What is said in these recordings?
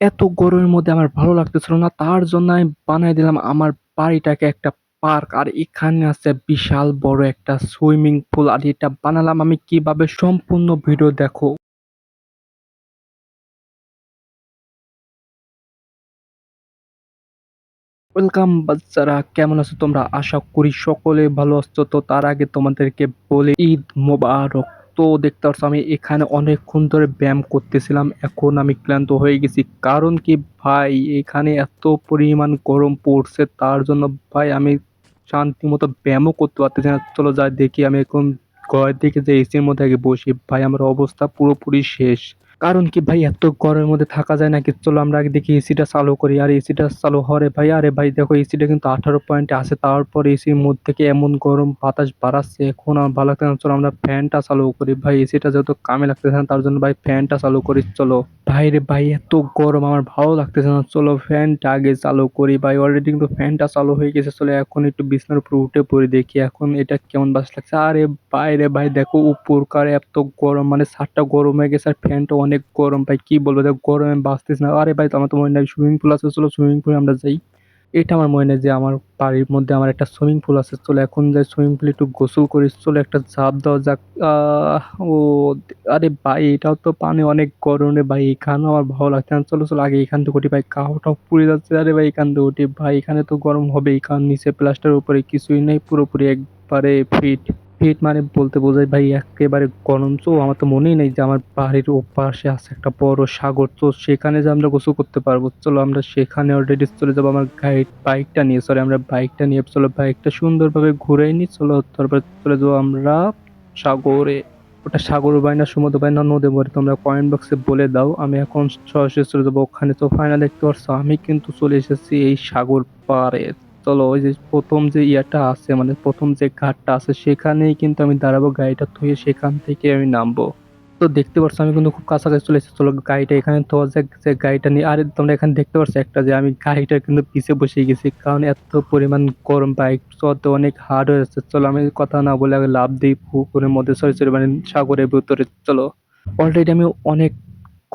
এত গরমের মধ্যে আমার ভালো লাগতেছিল না, তার জন্য আমি বানাই দিলাম আমার বাড়িটাকে একটা পার্ক। আর এখানে আছে বিশাল বড় একটা সুইমিং পুল আর এটা বানালাম আমি কীভাবে সম্পূর্ণ ভিডিও দেখো। ওয়েলকাম বাচ্চারা, কেমন আছো তোমরা? আশা করি সকলে ভালো আছো। তো তার আগে তোমাদেরকে বলে, ঈদ মোবারক। তো দেখতে পাচ্ছ আমি এখানে অনেকক্ষণ ধরে ব্যায়াম করতেছিলাম, এখন আমি ক্লান্ত হয়ে গেছি। কারণ কি ভাই, এখানে এত পরিমাণ গরম পড়ছে, তার জন্য ভাই আমি শান্তি মতো ব্যায়ামও করতে পারতেছি না। চলো যাই দেখি, আমি এখন ঘরের দিকে যে এসির মধ্যে আগে বসি। ভাই, আমার অবস্থা পুরোপুরি শেষ। কারণ কি ভাই, এত গরমের মধ্যে থাকা যায় নাকি? চলো আমরা আগে দেখি এসিটা চালু করি। আর এসিটা চালু হরে ভাই, আরে ভাই দেখো এসিটা কিন্তু আঠারো পয়েন্টে আছে। তারপর এসির মধ্যে থেকে এমন গরম বাতাস বাড়াচ্ছে, এখন আর ভালো লাগছে না। চলো আমরা ফ্যানটা চালু করি। ভাই এসিটা যেহেতু কামে লাগতেছে না, তার জন্য ভাই ফ্যানটা চালু করি। চলো। ভাই রে ভাই, এত গরম, আমার ভালো লাগতেছে না। চলো ফ্যানটা আগে চালু করি। ভাই অলরেডি কিন্তু ফ্যানটা চালু হয়ে গেছে। চলো এখন একটু বিছানার উপর উঠে পড়ি দেখি এখন এটা কেমন বাস লাগছে। আরে ভাই রে ভাই, দেখো উপরকার এত গরম মানে ছাদটা গরম হয়ে গেছে আর ফ্যানটা অনেক গরম, ভাই কি বলব? দেখ, গরমে বাঁচতেছি না। আরে ভাই, আমার তো মনে হয় সুইমিং পুল আছে, চলো সুইমিং পুলে আমরা যাই। এটা আমার মনে যে আমার বাড়ির মধ্যে আমার একটা সুইমিং পুল আছে। চলো এখন যাই সুইমিং পুলে একটু গোসল করি। চলো একটা ঝাঁপ দেওয়া যাক। ও, আরে ভাই, এটাও তো পানি, অনেক গরম রে ভাই, এখানেও আমার ভালো লাগছে না। চলো চলো, আগে এখান থেকে উঠি ভাই। কাহটাও পুড়ে যাচ্ছে। আরে ভাই, এখান থেকে উঠি। ভাই, এখানে তো গরম হবেই। কারণ নিচে প্লাস্টার উপরে কিছুই নেই, পুরোপুরি একবারে ফিট ফিট মানে বলতে বোঝায়, ভাই, একেবারে গরম, তো আমার তো মনেই নেই যে আমার বাড়ির ওপাশে আছে একটা বড় সাগর, তো সেখানে যে আমরা গোসল করতে পারব। চলো আমরা সেখানে অলরেডি চলে যাব আমার গাইড বাইকটা নিয়ে। সরি আমরা বাইকটা নিয়ে, চলো বাইকটা সুন্দরভাবে ঘুরে নিই চলো তারপরে চলে যাব আমরা সাগরে। ওটা সাগর বাই না সমুদ্র বাই না নদী বলে তোমরা কমেন্ট বক্সে বলে দাও। আমি এখন সরাসরি চলে যাব ওখানে। তো ফাইনাল দেখতে পারছ, আমি কিন্তু চলে এসেছি এই সাগর পাড়ে। চলো, ওই যে প্রথম যে ইয়াটা আছে মানে প্রথম যে ঘাটটা আছে, সেখানেই কিন্তু আমি দাঁড়াবো, গাড়িটা থুয়ে সেখান থেকে আমি নামবো। তো দেখতে পাচ্ছ আমি কিন্তু খুব কাছাকাছি চলে এসেছি। চলো, গাড়িটা এখানে তো যে যে গাড়িটা নিয়ে আরে, তোমরা এখানে দেখতে পাচ্ছ একটা, যে আমি গাড়িটা কিন্তু পিছে বসে গেছি, কারণ এত পরিমাণ গরম, বাইক চলতে অনেক হার্ড হয়ে যাচ্ছে। চলো, আমি কথা না বলে আগে লাভ দিই পুকুরের মধ্যে সরি সরি মানে সাগরের ভিতরে। চলো অলরেডি আমি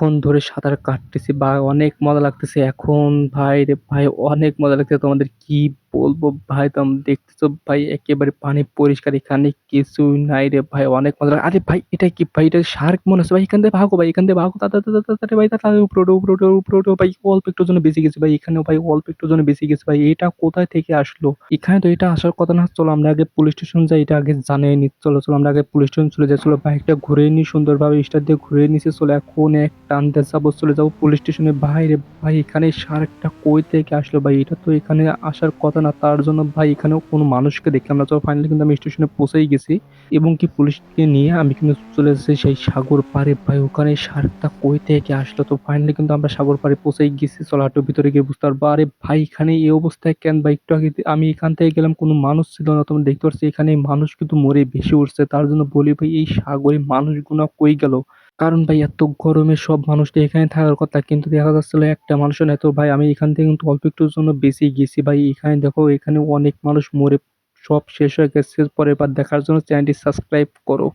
অনেকক্ষণ ধরে সাঁতার কাটতেছি বা অনেক মজা লাগতেছে। এখন ভাই রে ভাই, অনেক মজা লাগতেছে। তোমাদের কি বলব ভাই তোমরা দেখতেছো ভাই, একেবারে পানি পরিষ্কার, এখানে কিছুই নাই রে ভাই, অনেক মজা আরে ভাই, এটা কি ভাই, এটা শার্ক মনে হচ্ছে? ভাই, এখান থেকে ভাগো ভাই, এখান থেকে ভাগো। তাড়াতাড়ি তাড়াতাড়ি ভাই তাড়াতাড়ি উপরে উপরে উপরে ওঠো ভাই, অল্প একটু জন্য বেশি গেছে ভাই, এখানেও ভাই অল্প একটু জন্য বেশি গেছে ভাই। এটা কোথায় থেকে আসলো? এখানে তো এটা আসার কথা না, চলো আমরা আগে পুলিশ স্টেশন যাই, এটা আগে জানিয়ে নি চলো চলো, আমরা আগে পুলিশ স্টেশন চলে যাই। চলো বাইকটা ঘুরে নি সুন্দরভাবে স্টার দিয়ে ঘুরে নিছি। চলো, এখন এক টানতে যাব, চলে যাব পুলিশ স্টেশনে ভাই রে ভাই, এখানে শার্কটা কই থেকে আসলো ভাই? এটা তো এখানে আসার কথা না, তার জন্য ভাই এখানেও কোনো মানুষকে দেখলাম না। চলো ফাইনালি কিন্তু আমি স্টেশনে পৌঁছেই গেছি এবং কি পুলিশকে নিয়ে আমি কিন্তু চলে এসেছি সেই সাগর পাড়ে। ভাই, ওখানে সারটা কই থেকে আসলো? তো ফাইনালি কিন্তু আমরা সাগর পাড়ে পৌঁছেই গেছি। চলো হাঁটু ভিতরে গিয়ে বুঝতে পারব। আরে ভাই, এখানে এই অবস্থায় কেন? ভাই, একটু আগে আমি এখান থেকে গেলাম, কোনো মানুষ ছিল না। তোমরা দেখতে পাচ্ছি এখানে মানুষ কিন্তু মরে বেশি উঠছে। তার জন্য বলি ভাই, এই সাগরে মানুষগুলো কই গেল? কারণ ভাই, এত গরমে সব মানুষ এখানে থাকার কথা, কিন্তু দেখা যাচ্ছিল একটা মানুষের এত ভাই, আমি এখান থেকে কিন্তু অল্প একটুর জন্য বেশি গেছি। ভাই, এখানে দেখো, এখানে অনেক মানুষ মরে সব শেষ হয়ে গেছে, পরের বার দেখার জন্য চ্যানেলটি সাবস্ক্রাইব করো।